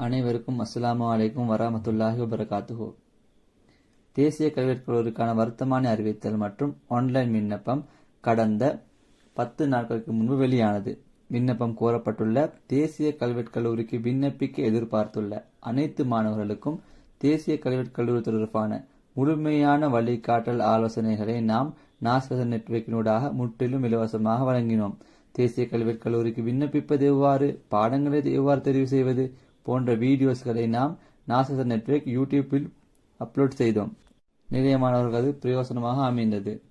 அனைவருக்கும் அஸ்லாம் அலைக்கும் வரமத்துல்லாஹி வபரகாத்துஹோ. தேசிய கல்வியற்பவருக்கான கல்லூரிக்கான அறிவித்தல் மற்றும் ஆன்லைன் விண்ணப்பம் கடந்த பத்து நாட்களுக்கு முன்பு வெளியானது. விண்ணப்பம் கோரப்பட்டுள்ள தேசிய கல்வெட் கல்லூரிக்கு விண்ணப்பிக்க எதிர்பார்த்துள்ள அனைத்து மாணவர்களுக்கும் தேசிய கல்வெட் கல்லூரி தொடர்பான முழுமையான வழிகாட்டல் ஆலோசனைகளை நாம் நாசர் நெட்வொர்க்கினூடாக முற்றிலும் இலவசமாக வழங்கினோம். தேசிய கல்வெட் கல்லூரிக்கு விண்ணப்பிப்பது எவ்வாறு? பாடங்களை எவ்வாறு தெரிவு செய்வது? போன்ற வீடியோஸ்களை நாம் நாசர் நெட்வொர்க் யூடியூப்பில் அப்லோட் செய்தோம். நிறைய மாணவர்கள் அது பிரயோசனமாக அமைந்தது.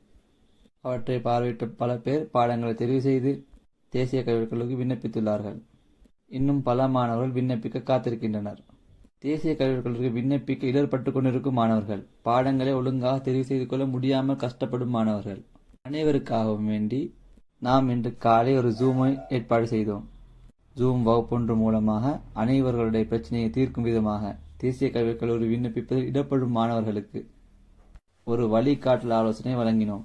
அவற்றை பார்வையிட்ட பல பேர் பாடங்களை தெரிவு செய்து தேசிய கல்விக் விண்ணப்பித்துள்ளார்கள். இன்னும் பல மாணவர்கள் விண்ணப்பிக்க காத்திருக்கின்றனர். தேசிய கல்விக் விண்ணப்பிக்க இடர்பட்டு கொண்டிருக்கும் மாணவர்கள் பாடங்களை ஒழுங்காக தெரிவு செய்து கொள்ள முடியாமல் கஷ்டப்படும் மாணவர்கள். அனைவருக்காகவும் வேண்டி நாம் இன்று காலை ஒரு ஜூமை ஏற்பாடு செய்தோம். ஜூம் வகுப்பொன்று மூலமாக அனைவர்களுடைய பிரச்சனையை தீர்க்கும் விதமாக தேசிய கல்விக் கல்லூரி விண்ணப்பிப்பதில் இடப்படும் மாணவர்களுக்கு ஒரு வழிகாட்டல் ஆலோசனை வழங்கினோம்.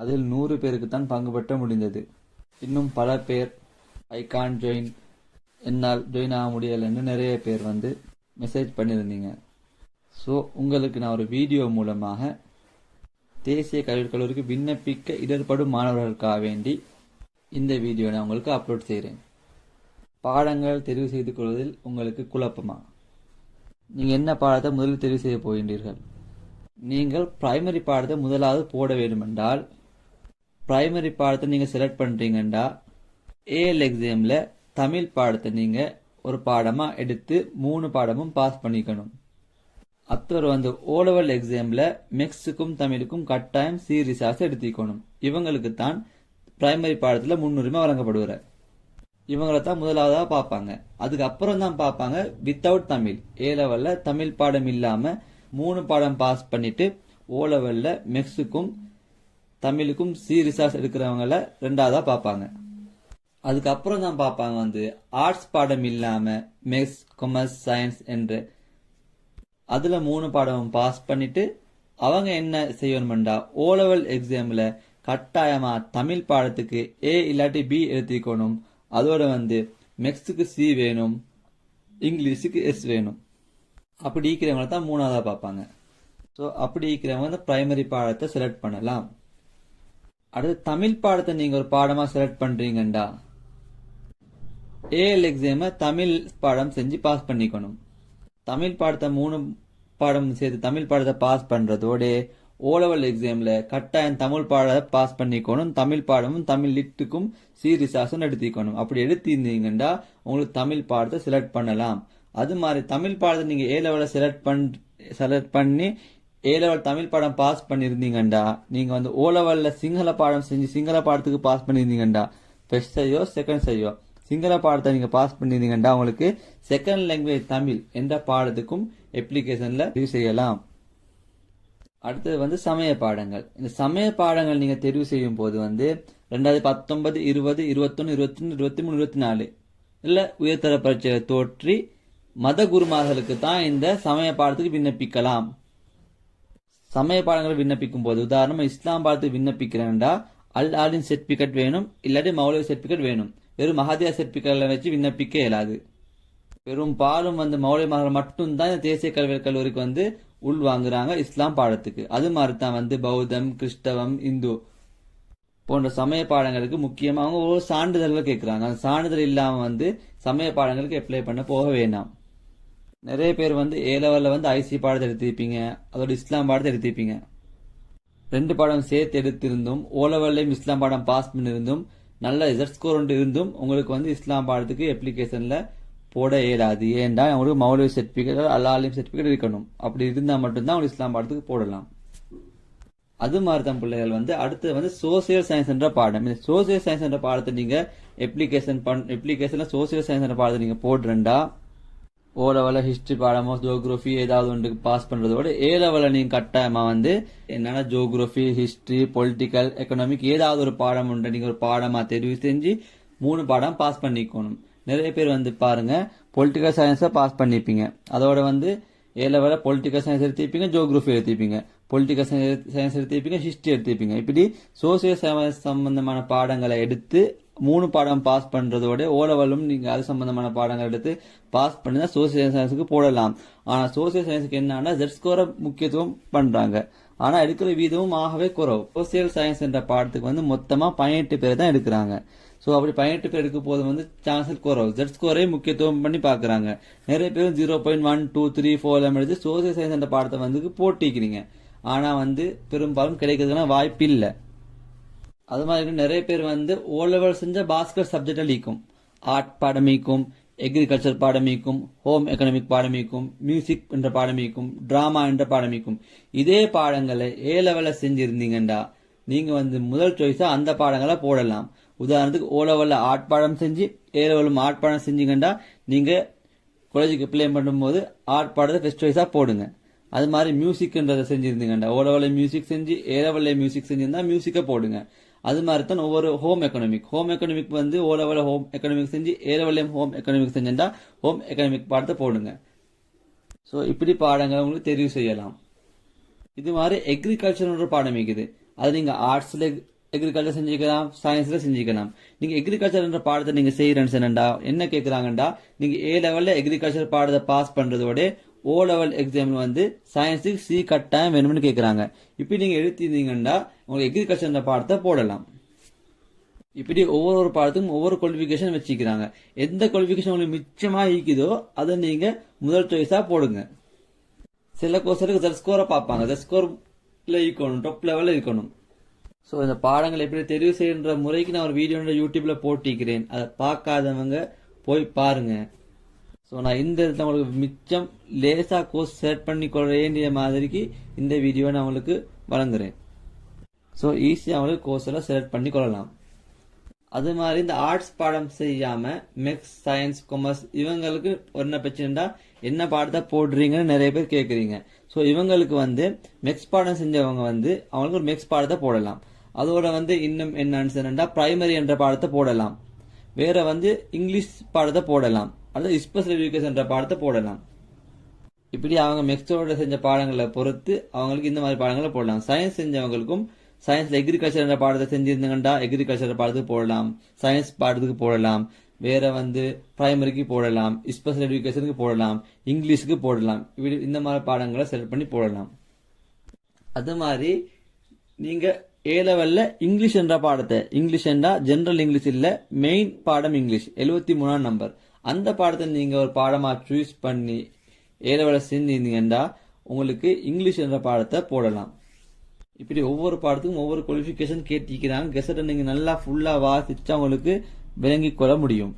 அதில் நூறு பேருக்கு தான் பங்கு பெற்ற முடிந்தது. இன்னும் பல பேர் ஐ கான் ஜாயின் என்னால் ஜாயின் ஆக முடியலைன்னு நிறைய பேர் வந்து மெசேஜ் பண்ணியிருந்தீங்க. ஸோ உங்களுக்கு நான் ஒரு வீடியோ மூலமாக தேசிய கல்விக் கல்லூரிக்கு விண்ணப்பிக்க இடர்படும் மாணவர்களுக்காக வேண்டி இந்த வீடியோ நான் உங்களுக்கு அப்லோட் செய்கிறேன். பாடங்கள் தெரிவு செய்து கொள்வதில் உங்களுக்கு குழப்பமா? நீங்கள் என்ன பாடத்தை முதலில் தெரிவு செய்ய போகின்றீர்கள்? நீங்கள் பிரைமரி பாடத்தை முதலாவது போட வேண்டுமென்றால் பிரைமரி பாடத்தை நீங்கள் செலக்ட் பண்ணுறீங்கண்டா ஏஎல் எக்ஸாமில் தமிழ் பாடத்தை நீங்கள் ஒரு பாடமாக எடுத்து மூணு பாடமும் பாஸ் பண்ணிக்கணும். அத்தோடு வந்து ஓலவல் எக்ஸாமில் மெக்ஸுக்கும் தமிழுக்கும் கட்டாயம் சீரியஸாக எடுத்துக்கணும். இவங்களுக்கு தான் பிரைமரி பாடத்தில் முன்னுரிமை வழங்கப்படுவார் இவங்களை தான் முதலாவதாக பார்ப்பாங்க. அதுக்கப்புறம் தான் பார்ப்பாங்க வித்தவுட் தமிழ். ஏ லெவலில் தமிழ் பாடம் இல்லாமல் மூணு பாடம் பாஸ் பண்ணிட்டு ஓ லெவலில் மெக்ஸுக்கும் தமிழுக்கும் சி ரிசார்ஸ் எடுக்கிறவங்கள ரெண்டாவதா பார்ப்பாங்க. அதுக்கப்புறம் தான் பார்ப்பாங்க வந்து ஆர்ட்ஸ் பாடம் இல்லாமல் மெக்ஸ் கொமர்ஸ் சயின்ஸ் என்று. அதில் மூணு பாடமும் பாஸ் பண்ணிட்டு அவங்க என்ன செய்யணும்டா ஓ லெவல் எக்ஸாமில் கட்டாயமாக தமிழ் பாடத்துக்கு ஏ இல்லாட்டி பி எழுத்திக்கணும் அதோட வந்து மெக்ஸுக்கு சி வேணும் இங்கிலீஷுக்கு எஸ் வேணும். அப்படி இருக்கிறவங்கள தான் மூணாவதாக பார்ப்பாங்க. ஸோ அப்படி இருக்கிறவங்க வந்து பிரைமரி பாடத்தை செலக்ட் பண்ணலாம். அடுத்து தமிழ் பாடத்தை நீங்கள் ஒரு பாடமாக செலக்ட் பண்ணுறீங்கண்டா ஏஎல் எக்ஸாமை தமிழ் பாடம் செஞ்சு பாஸ் பண்ணிக்கணும். தமிழ் பாடத்தை மூணு பாடம் சேர்த்து தமிழ் பாடத்தை பாஸ் பண்ணுறதோட ஓலவல் எக்ஸாமில் கட்டாயம் தமிழ் பாடத்தை பாஸ் பண்ணிக்கணும். தமிழ் பாடமும் தமிழ் லிட்டுக்கும் சீரிசாசும் எடுத்திக்கணும். அப்படி எடுத்திருந்தீங்கன்னா உங்களுக்கு தமிழ் பாடத்தை செலக்ட் பண்ணலாம். அது மாதிரி தமிழ் பாடத்தை நீங்கள் ஏ லெவலில் செலக்ட் பண் செலக்ட் பண்ணி ஏ லெவல் தமிழ் பாடம் பாஸ் பண்ணியிருந்தீங்கண்டா நீங்கள் வந்து ஓ லெவலில் சிங்கள பாடம் செஞ்சு சிங்கள பாடத்துக்கு பாஸ் பண்ணியிருந்தீங்கண்டா ஃபர்ஸ்ட் ஐயோ செகண்ட் ஐயோ சிங்கள பாடத்தை நீங்கள் பாஸ் பண்ணியிருந்தீங்கண்டா உங்களுக்கு செகண்ட் லாங்குவேஜ் தமிழ் எந்த பாடத்துக்கும் அப்ளிகேஷனில் யூஸ் செய்யலாம். அடுத்தது வந்து சமய பாடங்கள். இந்த சமய பாடங்கள் நீங்கள் தெரிவு செய்யும் போது வந்து ரெண்டாயிரத்தி பத்தொன்பது இருபது இருபத்தொன்று இருபத்தி இருபத்தி மூணு இருபத்தி நாலு இல்லை உயர்தர பரீட்சையை தோற்றி மத குருமார்களுக்கு தான் இந்த சமய பாடத்துக்கு விண்ணப்பிக்கலாம். சமய பாடங்களை விண்ணப்பிக்கும் போது உதாரணமாக இஸ்லாம் பாடத்துக்கு விண்ணப்பிக்கிறேன்டா அல் ஆலின் சர்டிபிகேட் வேணும் இல்லாட்டி மௌலவி சர்டிபிகேட் வேணும். வெறும் மஹதியா சர்டிபிகேட்ல வச்சு விண்ணப்பிக்க இயலாது. வெறும் பாலும் வந்து மௌலியமாக மட்டும்தான் இந்த தேசிய கல்வி கல்லூரிக்கு வந்து உள் வாங்குறாங்க இஸ்லாம் பாடத்துக்கு. அது மாதிரி தான் வந்து பௌத்தம் கிறிஸ்தவம் இந்து போன்ற சமய பாடங்களுக்கு முக்கியமாக அவங்க ஒரு சான்றிதழ்கள் கேட்குறாங்க அந்த சான்றிதழ் இல்லாமல் வந்து சமய பாடங்களுக்கு அப்ளை பண்ண போக வேண்டாம் நிறைய பேர் வந்து ஏ லெவலில் வந்து ஐசி பாடத்தை எடுத்திருப்பீங்க. அதோட இஸ்லாம் பாடத்தை எடுத்திருப்பீங்க. ரெண்டு பாடம் சேர்த்து எடுத்திருந்தும் ஓ லெவல்லையும் இஸ்லாம் பாடம் பாஸ் பண்ணியிருந்தும் நல்ல ரிசல்ட் ஸ்கோர் ஒன்று இருந்தும் உங்களுக்கு வந்து இஸ்லாம் பாடத்துக்கு அப்ளிகேஷனில் போட இயலாது. ஏன்டா அவங்களுக்கு மௌலவி சர்டிஃபிகேட் அல்லாலிம் சர்டிஃபிகேட் இருக்கணும். அப்படி இருந்தால் மட்டும்தான் அவங்க இஸ்லாம் பாடத்துக்கு போடலாம். அது மாதிரி தான் பிள்ளைகள் வந்து அடுத்து வந்து சோசியல் சயின்ஸ் என்ற பாடம். இந்த சோசியல் சயின்ஸ் என்ற பாடத்தை நீங்கள் எப்ளிகேஷன் பண் எப்ளிகேஷனில் சோசியல் சயின்ஸ் என்ற பாடத்தை நீங்கள் போடுறேன்டா. ஓ லெவலில் ஹிஸ்ட்ரி பாடமோ ஜோக்ரஃபி ஏதாவது ஒன்று பாஸ் பண்ணுறதோட ஏ லெவலில் நீங்கள் கட்டாயமாக வந்து என்னென்னா ஜோக்ரஃபி ஹிஸ்ட்ரி பொலிட்டிக்கல் எக்கனாமிக் ஏதாவது ஒரு பாடம் உண்டு நீங்கள் ஒரு பாடமாக தெரிவு செஞ்சு மூணு பாடம் பாஸ் பண்ணிக்கணும். நிறைய பேர் வந்து பாருங்கள் பொலிட்டிக்கல் சயின்ஸை பாஸ் பண்ணிப்பீங்க அதோட வந்து ஏ லெவலில் பொலிட்டிக்கல் சயின்ஸ் எடுத்திருப்பீங்க ஜோக்ரஃபி எடுத்திருப்பீங்க. பொலிட்டிக்கல் சயின்ஸ் எடுத்திருப்பீங்க ஹிஸ்டரி எடுத்திருப்பீங்க. இப்படி சோசியல் சயின்ஸ் சம்பந்தமான பாடங்களை எடுத்து மூணு பாடம் பாஸ் பண்ணுறதோட ஓ லெவலும் அது சம்பந்தமான பாடங்கள் எடுத்து பாஸ் பண்ணி தான் சோசியல் சயின்ஸுக்கு போடலாம். ஆனால் சோசியல் சயின்ஸுக்கு என்னன்னா ஜெட் ஸ்கோரை முக்கியத்துவம் பண்ணுறாங்க ஆனால் எடுக்கிற வீதமும் ஆகவே குறவு. சோசியல் சயின்ஸ் என்ற பாடத்துக்கு வந்து மொத்தமாக பதினெட்டு பேர் தான் எடுக்கிறாங்க. ஸோ அப்படி பதினெட்டு பேர் எடுக்கும் போது வந்து சான்சல் குறவு ஜெட் ஸ்கோரே முக்கியத்துவம் பண்ணி பார்க்குறாங்க. நிறைய பேரும் zero point one two three four எல்லாம் எடுத்து சோசியல் சயின்ஸ் என்ற பாடத்தை வந்து போட்டிக்கிறீங்க ஆனால் வந்து பெரும்பாலும் கிடைக்கிறதுக்கான வாய்ப்பு இல்லை. அது மாதிரி நிறைய பேர் வந்து ஓ லெவல் செஞ்ச பாஸ்கர் சப்ஜெக்டை லீக்கும் ஆர்ட் பாடமிக்கும் எக்ரிகல்ச்சர் பாடமிக்கும் ஹோம் எக்கனாமிக் பாடமிக்கும் மியூசிக் என்ற பாடமிக்கும் ட்ராமா என்ற பாடமிக்கும் இதே பாடங்களை ஏ லெவலில் செஞ்சுருந்தீங்கண்டா நீங்கள் வந்து முதல் சாய்ஸாக அந்த பாடங்களை போடலாம். உதாரணத்துக்கு ஓ லெவல்ல ஆட்பாடம் செஞ்சு ஏ லெவலும் ஆட்பாடம் பாடம் செஞ்சீங்கண்டா நீங்க காலேஜுக்கு அப்ளை பண்ணும்போது ஆட்பாடத்தை ஃபர்ஸ்ட் சாய்ஸா போடுங்க. அது மாதிரி மியூசிக்ன்றதை செஞ்சிருந்தீங்கண்டா ஓ லெவலில் மியூசிக் செஞ்சு ஏ லெவலில் மியூசிக் செஞ்சிருந்தா மியூசிக்கை போடுங்க. அது மாதிரி தான் ஒவ்வொரு ஹோம் எக்கனாமிக் ஹோம் எக்கனாமிக் வந்து ஓ லெவலில் ஹோம் எக்கனாமிக் செஞ்சு ஏ லெவலையும் ஹோம் எக்கனாமிக் செஞ்சிருந்தா ஹோம் எக்கனாமிக் பாடத்தை போடுங்க. ஸோ இப்படி பாடங்களை உங்களுக்கு தெரிவு செய்யலாம். இது மாதிரி எக்ரிகல்ச்சர்ன்ற பாடம் இருக்குது. அது நீங்கள் ஆர்ட்ஸில் எக்ரிகல்ச்சர் செஞ்சுக்கலாம் சயின்ஸ்ல செஞ்சுக்கலாம். நீங்க எக்ரிகல்ச்சர்ன்ற பாடத்தை நீங்க செய்யறேன்னு சொன்னா என்ன கேக்குறாங்கடா நீங்க ஏ லெவல்ல எக்ரிகல்ச்சர் பாடத்தை பாஸ் பண்றதோட ஓ லெவல் எக்ஸாம் வந்து சயின்ஸுக்கு சி கட்டாயம் வேணும்னு கேக்குறாங்க. இப்படி நீங்க எழுத்திருந்தீங்கன்னா உங்களுக்கு எக்ரிகல்ச்சர் பாடத்தை போடலாம். இப்படி ஒவ்வொரு ஒரு பாடத்துக்கும் ஒவ்வொரு குவாலிஃபிகேஷன் வச்சுக்கிறாங்க. எந்த குவாலிஃபிகேஷன் உங்களுக்கு மிச்சமா இருக்குதோ அதை நீங்க முதல் சாய்ஸா போடுங்க. சில கோர்ஸருக்கு ஜெட் ஸ்கோரை பார்ப்பாங்க. ஜெட் ஸ்கோர்ல இருக்கணும் டாப் லெவலில் இருக்கணும். ஸோ இந்த பாடங்கள் எப்படி தெரிவு செய்யற முறைக்கு நான் ஒரு வீடியோ யூடியூப்ல போட்டிக்கிறேன் அதை பார்க்காதவங்க போய் பாருங்க. ஸோ நான் இந்த இடத்துல உங்களுக்கு மிச்சம் லேசா கோர்ஸ் செலக்ட் பண்ணி கொள்ள வேண்டிய மாதிரிக்கு இந்த வீடியோ நான் உங்களுக்கு வழங்குறேன். ஸோ ஈஸியாக அவங்களுக்கு கோர்ஸ் எல்லாம் செலக்ட் பண்ணி கொள்ளலாம். அது மாதிரி இந்த ஆர்ட்ஸ் பாடம் செய்யாம மெக்ஸ் சயின்ஸ் கொமர்ஸ் இவங்களுக்கு என்ன பிரச்சனைடா என்ன பாடத்தை போடுறீங்கன்னு நிறைய பேர் கேட்குறீங்க. ஸோ இவங்களுக்கு வந்து மெக்ஸ் பாடம் செஞ்சவங்க வந்து அவங்களுக்கு ஒரு மெக்ஸ் பாடத்தை போடலாம். அதோட வந்து இன்னும் என்னன்னு சொன்னா பிரைமரி என்ற பாடத்தை போடலாம். வேற வந்து இங்கிலீஷ் பாடத்தை போடலாம். அல்லது ஸ்பெஷல் எஜுகேஷன் என்ற பாடத்தை போடலாம். இப்படி அவங்க மெக்ஸோட செஞ்ச பாடங்களை பொறுத்து அவங்களுக்கு இந்த மாதிரி பாடங்களை போடலாம். சயின்ஸ் செஞ்சவங்களுக்கும் சயின்ஸ்ல எக்ரிகல்ச்சர் என்ற பாடத்தை செஞ்சிருந்தாங்கண்டா எக்ரிகல்ச்சர் பாடத்துக்கு போடலாம். சயின்ஸ் பாடத்துக்கு போடலாம். வேற வந்து பிரைமரிக்கு போடலாம். ஸ்பெஷல் எஜுகேஷனுக்கு போடலாம். இங்கிலீஷுக்கு போடலாம். இப்படி இந்த மாதிரி பாடங்களை செலக்ட் பண்ணி போடலாம். அது மாதிரி நீங்கள் ஏ லெவல்ல இங்கிலீஷ் என்ற பாடத்தை. இங்கிலீஷ் என்றா ஜென்ரல் இங்கிலீஷ் இல்ல மெயின் பாடம் இங்கிலீஷ் எழுபத்தி மூணாம் நம்பர் அந்த பாடத்தை நீங்க ஒரு பாடமா சூஸ் பண்ணி ஏ லெவல்ல உங்களுக்கு இங்கிலீஷ் என்ற பாடத்தை போடலாம். இப்படி ஒவ்வொரு பாடத்துக்கும் ஒவ்வொரு குவாலிஃபிகேஷன் கேட்டிருக்கிறாங்க. கெசட்டை நீங்க நல்லா ஃபுல்லா வாசிச்சு உங்களுக்கு விளங்கி கொள்ள முடியும்.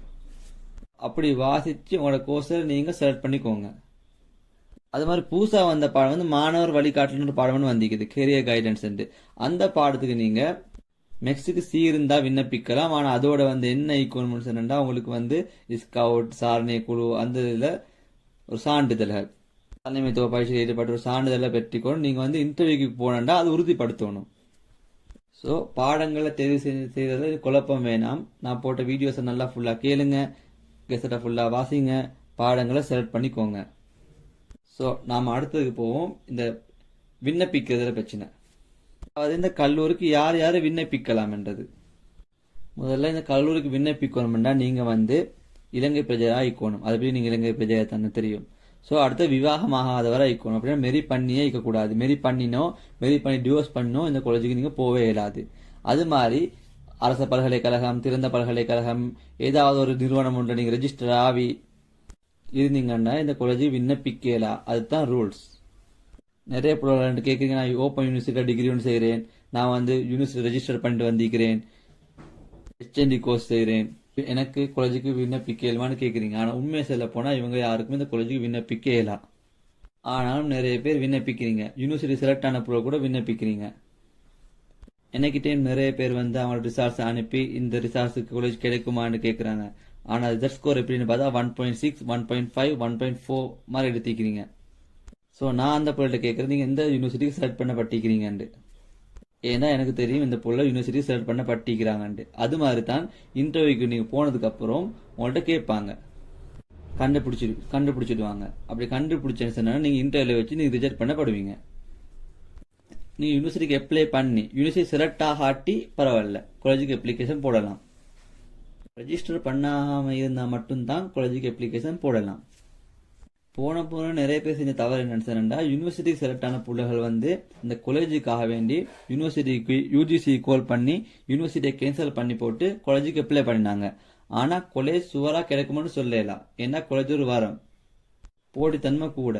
அப்படி வாசிச்சு உங்களோட கோர்ஸை நீங்க செலக்ட் பண்ணிக்கோங்க. அது மாதிரி புதுசாக வந்த பாடம் வந்து மாணவர் வழிகாட்டல் பாடம்னு வந்திக்குது கெரியர் கைடன்ஸ் அந்த பாடத்துக்கு நீங்க மெக்ஸுக்கு சி இருந்தா விண்ணப்பிக்கலாம். ஆனால் அதோட வந்து என்ன ஈக்குவல்மெண்ட் சொன்னா உங்களுக்கு வந்து ஸ்கவுட் சாரணை குழு அந்த இதில் ஒரு சான்றிதழ்கள் தலைமைத்துவ பயிற்சியில் ஈடுபட்டு ஒரு சான்றிதழை பெற்றுக்கொண்டு நீங்கள் வந்து இன்டர்வியூக்கு போனண்டா அது உறுதிப்படுத்தணும். ஸோ பாடங்களை தெரிவு செய்தது குழப்பம் வேணாம். நான் போட்ட வீடியோஸை நல்லா ஃபுல்லாக கேளுங்க. கெசட்டை ஃபுல்லாக வாசிங்க. பாடங்களை செலக்ட் பண்ணிக்கோங்க. ஸோ நாம் அடுத்ததுக்கு போவோம். இந்த விண்ணப்பிக்கிறதுல பிரச்சனை. அதாவது இந்த கல்லூரிக்கு யார் யார் விண்ணப்பிக்கலாம் என்றது முதல்ல இந்த கல்லூரிக்கு விண்ணப்பிக்கணும்னா நீங்கள் வந்து இலங்கை பிரஜையா ஆயிக்கணும் அதுபடி நீங்கள் இலங்கை பிரஜையாக தானே தெரியும். ஸோ அடுத்து விவாகமாகாதவரை ஐக்கணும் அப்படின்னா மெரி பண்ணியே இருக்கக்கூடாது. மெரி பண்ணினோ மெரி பண்ணி டிவோர்ஸ் பண்ணோ இந்த காலேஜுக்கு நீங்கள் போவே இயலாது. அது மாதிரி அரச பல்கலைக்கழகம் திறந்த பல்கலைக்கழகம் ஏதாவது ஒரு நிறுவனம் ஒன்று நீங்கள் ரெஜிஸ்டர் ஆகி இருந்தீங்கன்னா இந்த காலேஜுக்கு விண்ணப்பிக்கலாம் அதுதான் ரூல்ஸ் நிறைய ப்ரோக்ராம் கேட்குறீங்க நான் ஓப்பன் யூனிவர்சிட்டியில் டிகிரி ஒன்று செய்கிறேன் நான் வந்து யூனிவர்சிட்டி ரெஜிஸ்டர் பண்ணிட்டு வந்திருக்கிறேன். ஹெச்என்டி கோர்ஸ் செய்கிறேன் எனக்கு காலேஜுக்கு விண்ணப்பிக்கலாமான்னு கேட்குறீங்க ஆனால் உண்மையை சொல்ல போனால் இவங்க யாருக்குமே இந்த காலேஜுக்கு விண்ணப்பிக்கலாம் ஆனாலும் நிறைய பேர் விண்ணப்பிக்கிறீங்க. யூனிவர்சிட்டி செலக்ட் ஆன ப்ரோ கூட விண்ணப்பிக்கிறீங்க. எனக்கிட்டே நிறைய பேர் வந்து அவங்களோட ரிசார்ட்ஸ் அனுப்பி இந்த ரிசார்ட்ஸுக்கு காலேஜ் கிடைக்குமான்னு கேட்குறாங்க ஆனால் ரிசல்ட் ஸ்கோர் எப்படின்னு பார்த்தா one point six one point five one point four மாதிரி எடுத்துக்கிறீங்க ஸோ நான் அந்த பொருள்கிட்ட கேட்குறது நீங்கள் எந்த யூனிவர்சிட்டிக்கு செலக்ட் பண்ண பட்டிக்கிறீங்கன்ட்டு ஏன்னா எனக்கு தெரியும் இந்த பொருளை யூனிவர்சிட்டி செலக்ட் பண்ண பட்டிக்கிறாங்கன்ட்டு அது மாதிரி தான் இன்டர்வியூக்கு நீங்கள் போனதுக்கப்புறம் உங்கள்கிட்ட கேட்பாங்க. கண்டுபிடிச்சி கண்டுபிடிச்சிடுவாங்க. அப்படி கண்டுபிடிச்சேன்னு சொன்னால் நீங்கள் இன்டர்வியூ வச்சு நீங்கள் ரிஜெக்ட் பண்ணப்படுவீங்க. நீங்கள் யூனிவர்சிட்டிக்கு அப்ளை பண்ணி யூனிவர்சிட்டி செலக்ட் ஆகாட்டி பரவாயில்ல. காலேஜுக்கு அப்ளிகேஷன் போடலாம். ரெஜிஸ்டர் பண்ணாமல் இருந்தால் மட்டும்தான் காலேஜுக்கு அப்ளிகேஷன் போடலாம். போன போன நிறைய பேர் செஞ்ச தவறு என்னன்னு சொன்னா யூனிவர்சிட்டி செலக்ட் ஆன பிள்ளைகள் வந்து இந்த காலேஜுக்காக வேண்டி யூனிவர்சிட்டிக்கு யூஜிசி கால் பண்ணி யூனிவர்சிட்டியை கேன்சல் பண்ணி போட்டு காலேஜுக்கு அப்ளை பண்ணினாங்க. ஆனால் காலேஜ் சுவராக கிடைக்கும்னு சொல்லலாம் ஏன்னா காலேஜ் ஒரு வாரம். போட்டித்தன்மை கூட.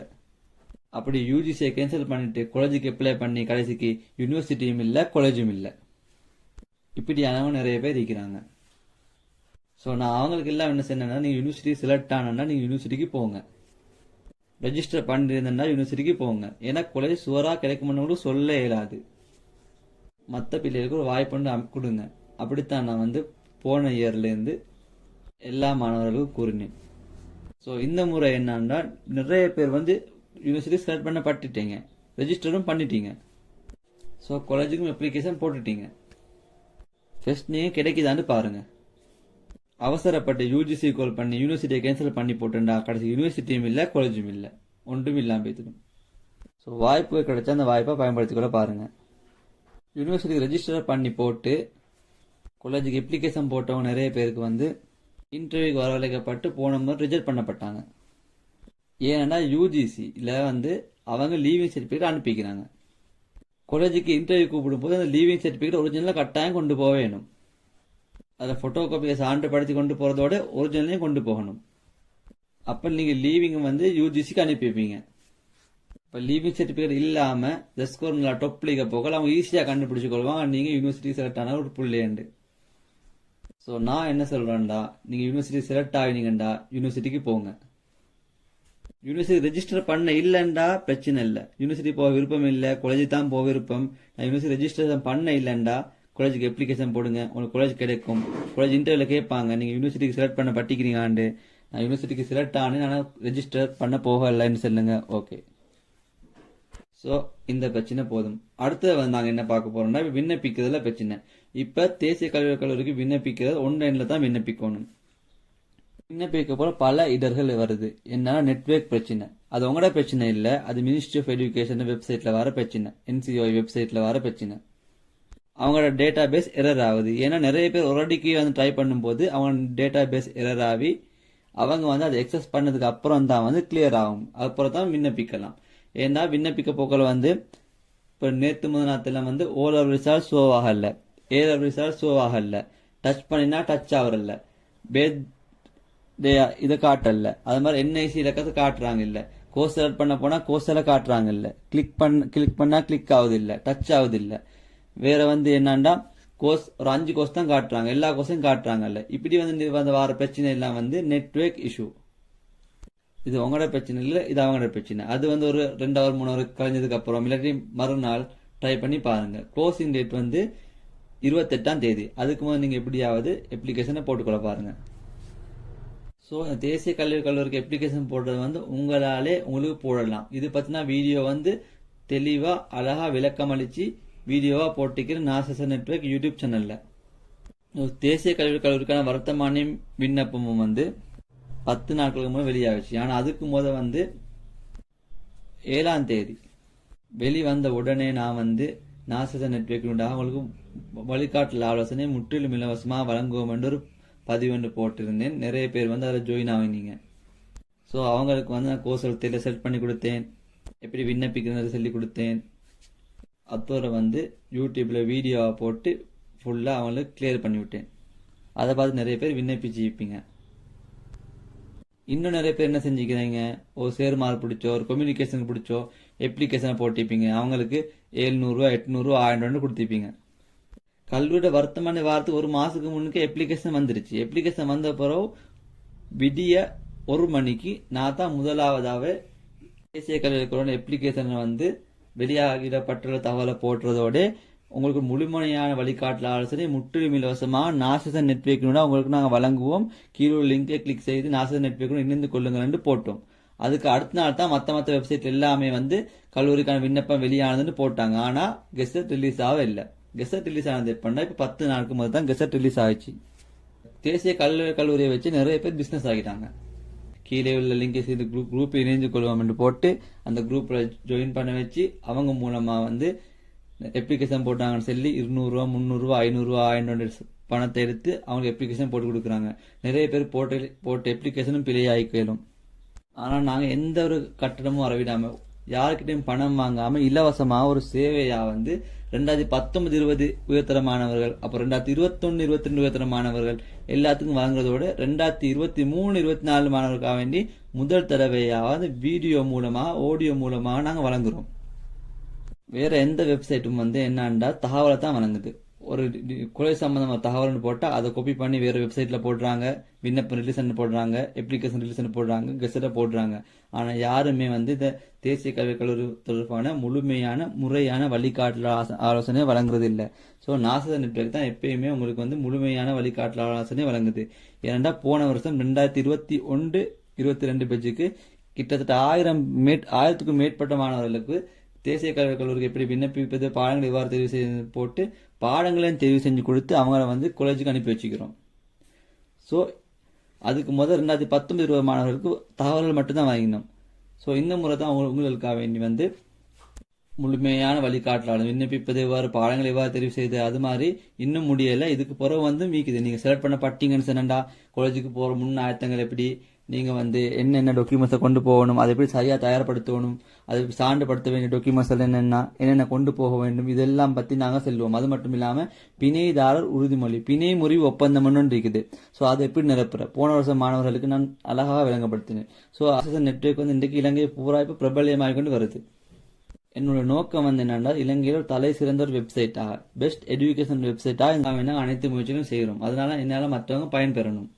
அப்படி யூஜிசியை கேன்சல் பண்ணிட்டு காலேஜுக்கு அப்ளை பண்ணி கடைசிக்கு யூனிவர்சிட்டியும் இல்லை காலேஜும் இல்லை. இப்படியானவங்க நிறைய பேர் இருக்கிறாங்க. ஸோ நான் அவங்களுக்கு எல்லாம் என்ன சொன்னேன்னா நீங்கள் யூனிவர்சிட்டி செலக்ட் ஆனா நீங்கள் யூனிவர்சிட்டிக்கு போங்க. ரெஜிஸ்டர் பண்ணியிருந்தேன்னா யூனிவர்சிட்டிக்கு போங்க. ஏன்னா காலேஜ் சுவராக கிடைக்கும்னு சொல்ல இயலாது. மற்ற பிள்ளைகளுக்கு ஒரு வாய்ப்பு கொடுங்க. அப்படித்தான் நான் வந்து போன இயர்லேருந்து எல்லா மாணவர்களுக்கும் கூறினேன். ஸோ இந்த முறை என்னன்னா நிறைய பேர் வந்து யூனிவர்சிட்டி செலக்ட் பண்ண பட்டுட்டீங்க ரெஜிஸ்டரும் பண்ணிட்டீங்க. ஸோ காலேஜுக்கும் அப்ளிகேஷன் போட்டுட்டீங்க. ஃபஸ்ட் நீங்கள் கிடைக்குதான்னு பாருங்கள் அவசரப்பட்டு யூஜிசி கால் பண்ணி யூனிவர்சிட்டியை கேன்சல் பண்ணி போட்டுண்டா கடைசி யூனிவர்சிட்டியும் இல்லை காலேஜும் இல்லை. ஒன்றும் இல்லாமல் போய்த்துடும் ஸோ வாய்ப்பு கிடைச்சா அந்த வாய்ப்பை பயன்படுத்திக்கூட பாருங்கள் யூனிவர்சிட்டிக்கு ரெஜிஸ்டர் பண்ணி போட்டு காலேஜுக்கு அப்ளிகேஷன் போட்டவங்க நிறைய பேருக்கு வந்து இன்டர்வியூக்கு வரவழைக்கப்பட்டு போன முறை ரிஜெக்ட் பண்ணப்பட்டாங்க. ஏன்னா யூஜிசியில் வந்து அவங்க லீவிங் சர்டிஃபிகேட் அனுப்பிக்கிறாங்க. காலேஜுக்கு இன்டர்வியூ கூப்பிடும்போது அந்த லீவிங் சர்டிஃபிகேட் ஒரிஜினலாக கட்டாயம் கொண்டு போக வேணும். அதில் ஃபோட்டோ காப்பியை சான்றுபடுத்தி கொண்டு போகிறதோட ஒரிஜினலையும் கொண்டு போகணும். அப்போ நீங்கள் லீவிங் வந்து யூஜிசிக்கு அனுப்பி வைப்பீங்க. இப்போ லீவிங் சர்டிஃபிகேட் இல்லாமல் ஜஸ்கோர் நல்லா டொப் லீக போகல அவங்க ஈஸியாக கண்டுபிடிச்சு கொள்வாங்க. நீங்கள் யூனிவர்சிட்டி செலக்ட் ஆன ஒரு புள்ளையண்டு ஸோ நான் என்ன சொல்கிறேன்டா நீங்கள் யூனிவர்சிட்டி செலக்ட் ஆகினீங்கண்டா யூனிவர்சிட்டிக்கு போங்க. யூனிவர்சிட்டி ரெஜிஸ்டர் பண்ண இல்லைண்டா பிரச்சனை இல்லை. யூனிவர்சிட்டி போக விருப்பம் இல்லை காலேஜ் தான் போக விருப்பம். நான் யூனிவர்சிட்டி ரெஜிஸ்ட்ரேஷன் பண்ண இல்லைண்டா காலேஜுக்கு அப்ளிகேஷன் போடுங்க. உங்களுக்கு காலேஜ் கிடைக்கும். காலேஜ் இன்டர்வியூவில் கேட்பாங்க நீங்கள் யூனிவர்சிட்டிக்கு செலக்ட் பண்ண பட்டிக்கிறீங்களாண்டு நான் யூனிவர்சிட்டிக்கு செலக்ட் ஆனேன். ஆனால் ரெஜிஸ்டர் பண்ண போகலைன்னு சொல்லுங்க. ஓகே ஸோ இந்த பிரச்சனை போதும். அடுத்தது வந்து நாங்கள் என்ன பார்க்க போறோம்னா விண்ணப்பிக்கிறதுல பிரச்சனை. இப்போ தேசிய கல்வி கல்லூரிக்கு விண்ணப்பிக்கிறது ஆன்லைனில் தான் விண்ணப்பிக்கணும். விண்ணப்பிக்க போல பல இடர்கள் வருது. என்னன்னா நெட்வொர்க் பிரச்சனை. அது உங்களோட பிரச்சனை இல்லை. அது மினிஸ்ட்ரி ஆஃப் எஜுகேஷன் வெப்சைட்ல வர பிரச்சனை. என்சிஓ வெப்சைட்ல வர பிரச்சனை. அவங்களோட டேட்டா பேஸ் எரர் ஆகுது. ஏன்னா நிறைய பேர் ஒரு அடிக்கு வந்து ட்ரை பண்ணும்போது அவங்க டேட்டா பேஸ் எரர் ஆகி அவங்க வந்து அதை எக்ஸஸ் பண்ணதுக்கு அப்புறம் தான் வந்து கிளியர் ஆகும். அப்புறம் தான் விண்ணப்பிக்கலாம். ஏன்னா விண்ணப்பிக்க போக்கள் வந்து இப்போ நேற்று முதல் வந்து ஓலர் லெவல் ஷோ ஆகல. ஏர் லெவல் ஷோ ஆகல. டச் பண்ணினா டச் ஆகல பேத் இதை காட்டல. அது மாதிரி என்ஐசி இலக்கத்தை காட்டுறாங்க இல்லை கோர்ஸ் செலக்ட் பண்ண போனால் கோர்ஸ் எல்லாம் காட்டுறாங்க இல்லை கிளிக் பண்ண கிளிக் பண்ணால் கிளிக் ஆகுது இல்லை டச் ஆகுது இல்லை வேற வந்து என்னன்னா கோர்ஸ் ஒரு அஞ்சு கோர்ஸ் தான் காட்டுறாங்க. எல்லா கோர்ஸையும் காட்டுறாங்கல்ல. இப்படி வந்து வந்து வர பிரச்சனை எல்லாம் வந்து நெட்வொர்க் இஷ்யூ இது உங்களோட பிரச்சனை இல்லை இது அவங்களோட பிரச்சனை. அது வந்து ஒரு ரெண்டு ஹவர் மூணு ஹவர் கழிஞ்சதுக்கு அப்புறம் இல்லாட்டி மறுநாள் ட்ரை பண்ணி பாருங்க. க்ளோசிங் டேட் வந்து இருபத்தெட்டாம் தேதி. அதுக்கு முதல் நீங்க எப்படியாவது அப்ளிகேஷனை போட்டுக்கொள்ள பாருங்க. ஸோ தேசிய கல்வி கல்லூரிக்கு அப்ளிகேஷன் போடுறது வந்து உங்களாலே உங்களுக்கு போடலாம். இது பத்தின வீடியோ வந்து தெளிவாக அழகாக விளக்கம் அளித்து வீடியோவாக போட்டிக்கிற நாசச நெட்வொர்க் யூடியூப் சேனலில். தேசிய கல்வி கல்லூரிக்கான வர்த்தமானியம் விண்ணப்பமும் வந்து பத்து நாட்களுக்கு முன் வெளியாகிச்சு ஆனால் அதுக்கு முத வந்து ஏழாம் தேதி வெளி வந்த உடனே நான் வந்து நாசச நெட்வொர்க் அவங்களுக்கு வழிகாட்டல் ஆலோசனை முற்றிலும் இலவசமாக வழங்குவோம் என்று ஒரு பதிவு ஒன்று போட்டிருந்தேன். நிறைய பேர் வந்து அதில் ஜாயின் ஆகினீங்க. ஸோ அவங்களுக்கு வந்து நான் கோர்ஸ் தெரியல செட் பண்ணி கொடுத்தேன். எப்படி விண்ணப்பிக்கிறது சொல்லி கொடுத்தேன். அப்புறம் வந்து யூடியூப்பில் வீடியோவை போட்டு ஃபுல்லாக அவங்களுக்கு கிளியர் பண்ணி விட்டேன். அதை பார்த்து நிறைய பேர் விண்ணப்பிச்சு இன்னும் நிறைய பேர் என்ன செஞ்சுக்கிறீங்க? ஒரு சேர்மார் பிடிச்சோ ஒரு கம்யூனிகேஷன் பிடிச்சோ எப்ளிகேஷனை போட்டிருப்பீங்க. அவங்களுக்கு ஏழ்நூறுவா எட்நூறுவா ஆயிரம் ரூபான்னு கொடுத்துருப்பீங்க. கல்வியோட வர்த்தமான வாரத்துக்கு ஒரு மாதத்துக்கு முன்னுக்கு எப்ளிகேஷன் வந்துருச்சு. அப்ளிகேஷன் வந்த பிறகு விடிய ஒரு மணிக்கு நான் தான் முதலாவதாவே தேசிய கல்வியோட எப்ளிகேஷனை வந்து வெளியாகிடப்பட்டுள்ள தகவலை போட்டுறதோட உங்களுக்கு முழுமையான வழிகாட்டல் ஆலோசனை முற்றிலும் இலவசமாக நாசசன் நெட்வொர்க்கினோட உங்களுக்கு நாங்கள் வழங்குவோம். கீழே லிங்கை கிளிக் செய்து நாசசன் நெட்வொர்க்கோட இணைந்து கொள்ளுங்கள்னு போட்டோம். அதுக்கு அடுத்த நாள் தான் மற்ற மற்ற வெப்சைட் எல்லாமே வந்து கல்லூரிக்கான விண்ணப்பம் வெளியானதுன்னு போட்டாங்க. ஆனால் கெசட் ரிலீஸ் ஆகவே இல்லை. கெசட் ரிலீஸ் ஆனது எப்படின்னா இப்போ பத்து நாளுக்கு முதல் தான் கெசட் ரிலீஸ் ஆயிடுச்சு. தேசிய கல்லூரி கல்லூரியை வச்சு நிறைய பேர் பிஸ்னஸ் ஆகிட்டாங்க. கீழே உள்ள லிங்கை செய்து குரூப் குரூப் இணைந்து கொள்வோம் என்று போட்டு அந்த குரூப்பில் ஜாயின் பண்ண வச்சு அவங்க மூலமாக வந்து அப்ளிகேஷன் போட்டாங்கன்னு சொல்லி இருநூறுவா முந்நூறுரூவா ஐநூறுரூவா ஆயிரம் பணத்தை எடுத்து அவங்க அப்ளிகேஷன் போட்டு கொடுக்குறாங்க. நிறைய பேர் போட்ட போட்ட அப்ளிகேஷனும் பிழையாகி கேளும் ஆனால் நாங்கள் எந்த ஒரு கட்டணமும் வரவிடாமல் யாருக்கிட்டையும் பணம் வாங்காமல் இலவசமாக ஒரு சேவையாக வந்து ரெண்டாயிரத்தி பத்தொன்பது இருபது உயர்த்தர மாணவர்கள் அப்புறம் ரெண்டாயிரத்தி இருபத்தொன்னு இருபத்தி ரெண்டு உயர்தர மாணவர்கள் எல்லாத்துக்கும் வழங்குறதோட ரெண்டாயிரத்தி இருபத்தி மூணு இருபத்தி நாலு மாணவர்களுக்காக வேண்டி முதல் தடவையாவது வீடியோ மூலமாக ஆடியோ மூலமாக நாங்கள் வழங்குறோம். வேற எந்த வெப்சைட்டும் வந்து என்னன்னா தகவலை தான் வழங்குது. ஒரு கொலை சம்பந்தமான தகவல்னு போட்டால் அதை காப்பி பண்ணி வேறு வெப்சைட்டில் போடுறாங்க விண்ணப்பம் ரிலீசன் போடுறாங்க அப்ளிகேஷன் ரிலீசன் போடுறாங்க கெசட்டை போடுறாங்க. ஆனால் யாருமே வந்து இந்த தேசிய கல்விக் கல்லூரி தொடர்பான முழுமையான முறையான வழிகாட்டல் ஆச- ஆலோசனை வழங்குறது இல்லை. ஸோ நாசத நெட்வொர்க் தான் எப்பயுமே உங்களுக்கு வந்து முழுமையான வழிகாட்டல் ஆலோசனை வழங்குது. ஏனெண்டா போன வருஷம் ரெண்டாயிரத்தி இருபத்தி ஒன்று இருபத்தி ரெண்டு பேஜுக்கு கிட்டத்தட்ட ஆயிரம் மேட் ஆயிரத்துக்கும் மேற்பட்ட மாணவர்களுக்கு தேசிய கல்விக் கல்லூரிக்கு எப்படி விண்ணப்பிப்பது பாடங்களை எவ்வாறு தெரிவு செய்து போட்டு பாடங்களையும் தெரிவு செஞ்சு கொடுத்து அவங்கள வந்து காலேஜுக்கு அனுப்பி வச்சுக்கிறோம். ஸோ அதுக்கு முதல் ரெண்டாயிரத்தி பத்தொன்பது இருபது மாணவர்களுக்கு தகவல்கள் மட்டும்தான் வாங்கினோம் ஸோ இந்த முறை தான் அவங்க உங்களுக்காக வேண்டி வந்து முழுமையான வழிகாட்டலாம் விண்ணப்பிப்பது எவ்வாறு பாடங்களை எவ்வாறு தெரிவு செய்து அது மாதிரி இன்னும் முடியலை. இதுக்கு பிறகு வந்து மீக்குது நீங்கள் செலக்ட் பண்ண பட்டிங்கன்னு சொன்னண்டா காலேஜுக்கு போகிற முன் ஆயத்தங்கள் எப்படி? நீங்கள் வந்து என்னென்ன டாக்குமெண்ட்ஸை கொண்டு போகணும் அதை எப்படி சரியாக தயார்படுத்தணும் அதை சான்றுபடுத்த வேண்டிய டாக்குமெண்ட்ஸ் என்னென்ன என்னென்ன கொண்டு போக வேண்டும் இதெல்லாம் பற்றி நாங்கள் செல்வோம் அது மட்டும் இல்லாமல் பிணைதாரர் உறுதிமொழி பிணை முறிவு ஒப்பந்தம்னு இருக்குது. ஸோ அதை எப்படி நிரப்புற? போன வருஷம் மாணவர்களுக்கு நான் அழகாக விளங்கப்படுத்தினேன். ஸோ அசன் நெட்வொர்க் வந்து இன்றைக்கு இலங்கை பூரா இப்போ பிரபலமாக கொண்டு வருது. என்னோட நோக்கம் வந்து என்னன்னா இலங்கையில் ஒரு தலை சிறந்த ஒரு வெப்சைட்டாக பெஸ்ட் எஜுகேஷன் வெப்சைட்டாக நாங்கள் அனைத்து முயற்சிகளும் செய்கிறோம். அதனால என்னால் மற்றவங்க பயன்பெறணும்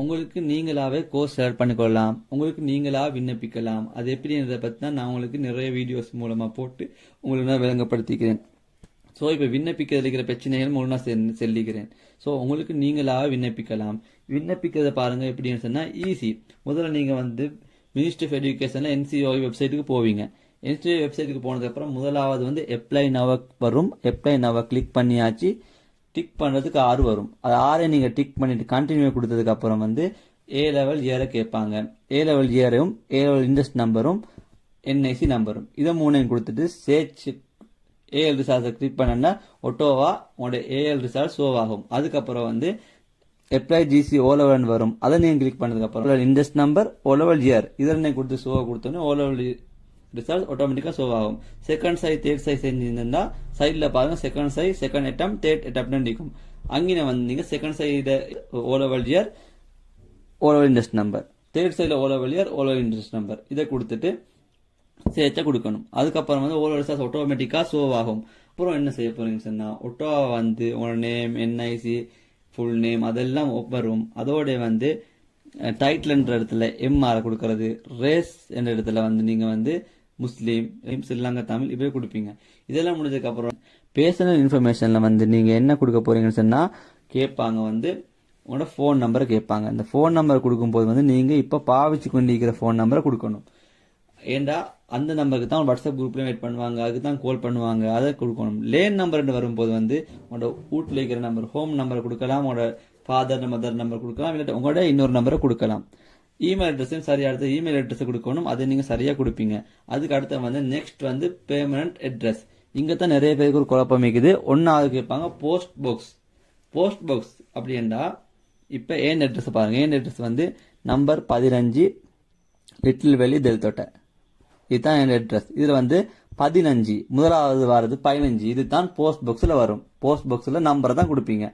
உங்களுக்கு நீங்களாவே கோர்ஸ் செலக்ட் பண்ணிக்கொள்ளலாம். உங்களுக்கு நீங்களா விண்ணப்பிக்கலாம். அது எப்படின்றத பற்றி தான் நான் உங்களுக்கு நிறைய வீடியோஸ் மூலமாக போட்டு உங்களுக்கு நான் விளங்கப்படுத்திக்கிறேன். ஸோ இப்போ விண்ணப்பிக்கிறது இருக்கிற பிரச்சனைகள் மூலம் நான் செல்லிக்கிறேன். ஸோ உங்களுக்கு நீங்களாக விண்ணப்பிக்கலாம். விண்ணப்பிக்கிறத பாருங்கள் எப்படின்னு சொன்னால் ஈஸி முதல்ல நீங்கள் வந்து மினிஸ்ட்ரி ஆஃப் எஜுகேஷனில் என்சிஓ வெப்சைட்டுக்கு போவீங்க. என்சிஓ வெப்சைட்டுக்கு போனதுக்கப்புறம் முதலாவது வந்து எப்ளை நவ வரும். எப்ளை நவ கிளிக் பண்ணியாச்சு. டிக் பண்ணுறதுக்கு ஆறு வரும். அது ஆறை நீங்கள் டிக் பண்ணிவிட்டு கண்டினியூ கொடுத்ததுக்கு அப்புறம் வந்து ஏ லெவல் இயரை கேட்பாங்க. ஏ லெவல் இயரும் ஏ லெவல் இன்ட்ரெஸ்ட் நம்பரும் என்ஐசி நம்பரும் இதை மூணையும் கொடுத்துட்டு சேச்சு ஏஎல் ரிசார்ட்ஸை கிளிக் பண்ணனா ஒட்டோவா உங்களோட ஏஎல் ரிசார்ட் ஷோ ஆகும். அதுக்கப்புறம் வந்து எப்ளை ஜிசி ஓ வரும். அதை நீங்கள் கிளிக் பண்ணதுக்கப்புறம் interest number O level year இதில் நீங்கள் கொடுத்து ஷோவை கொடுத்தோன்னே ஓ லெவல் ரிசல்ட் ஆட்டோமேட்டிக்காக ஷோ ஆகும். செகண்ட் சை தேர்ட் சை செஞ்சிருந்தா சைடில் பாருங்க second side second attempt third attempt நிற்கும். அங்கே வந்து நீங்கள் second side O level year O interest number third சைடில் O level year O level interest number இதை கொடுத்துட்டு சேர்த்து கொடுக்கணும். அதுக்கப்புறம் வந்து ஓவர் ரிசார்ஜ் ஆட்டோமேட்டிக்காக ஷோ ஆகும். அப்புறம் என்ன செய்ய போறீங்கன்னு சொன்னால் ஒட்டோவா வந்து உங்களோட நேம் என்ஐசி ஃபுல் நேம் அதெல்லாம் வரும். அதோட வந்து டைட்டில்ன்ற இடத்துல எம்ஆர் கொடுக்கறது. ரேஸ் என்ற இடத்துல வந்து நீங்கள் வந்து முஸ்லீம் ஸ்ரீலங்கா தமிழ் இப்படி கொடுப்பீங்க. இதெல்லாம் முடிஞ்சதுக்கப்புறம் பேர்சனல் இன்ஃபர்மேஷனில் வந்து நீங்கள் என்ன கொடுக்க போகிறீங்கன்னு சொன்னால் கேட்பாங்க வந்து உங்களோட ஃபோன் நம்பரை கேட்பாங்க. இந்த ஃபோன் நம்பர் கொடுக்கும்போது வந்து நீங்கள் இப்போ பாவிச்சு கொண்டிருக்கிற ஃபோன் நம்பரை கொடுக்கணும். ஏண்டா அந்த நம்பருக்கு தான் வாட்ஸ்அப் குரூப்பில் வெயிட் பண்ணுவாங்க அதுக்கு தான் கால் பண்ணுவாங்க அதை கொடுக்கணும். லேன் நம்பர்னு வரும்போது வந்து உங்களோட வீட்டில் இருக்கிற நம்பர் ஹோம் நம்பரை கொடுக்கலாம் உங்களோட ஃபாதர் மதர் நம்பர் கொடுக்கலாம் இல்லாட்டி உங்களோட இன்னொரு நம்பரை கொடுக்கலாம். இமெயில் அட்ரஸையும் சரியாக அடுத்த இமெயில் அட்ரஸ் கொடுக்கணும். அதை நீங்கள் சரியாக கொடுப்பீங்க. அதுக்கு அடுத்த வந்து நெக்ஸ்ட் வந்து பேமெண்ட் அட்ரஸ் இங்கே தான் நிறைய பேருக்கு ஒரு குழப்பம் இருக்குது. ஒன்றாவது கேட்பாங்க போஸ்ட் பாக்ஸ் போஸ்ட் பாக்ஸ் அப்படின்னா இப்போ ஏன் அட்ரஸ் பாருங்க. ஏன் அட்ரஸ் வந்து நம்பர் பதினஞ்சு லிட்டில் வெளி தெல்தோட்டை இதுதான் என் அட்ரஸ் இதில் வந்து பதினஞ்சு முதலாவது வாரது பதினஞ்சு. இதுதான் போஸ்ட் பாக்ஸில் வரும். போஸ்ட் பாக்ஸில் நம்பரை தான் கொடுப்பீங்க.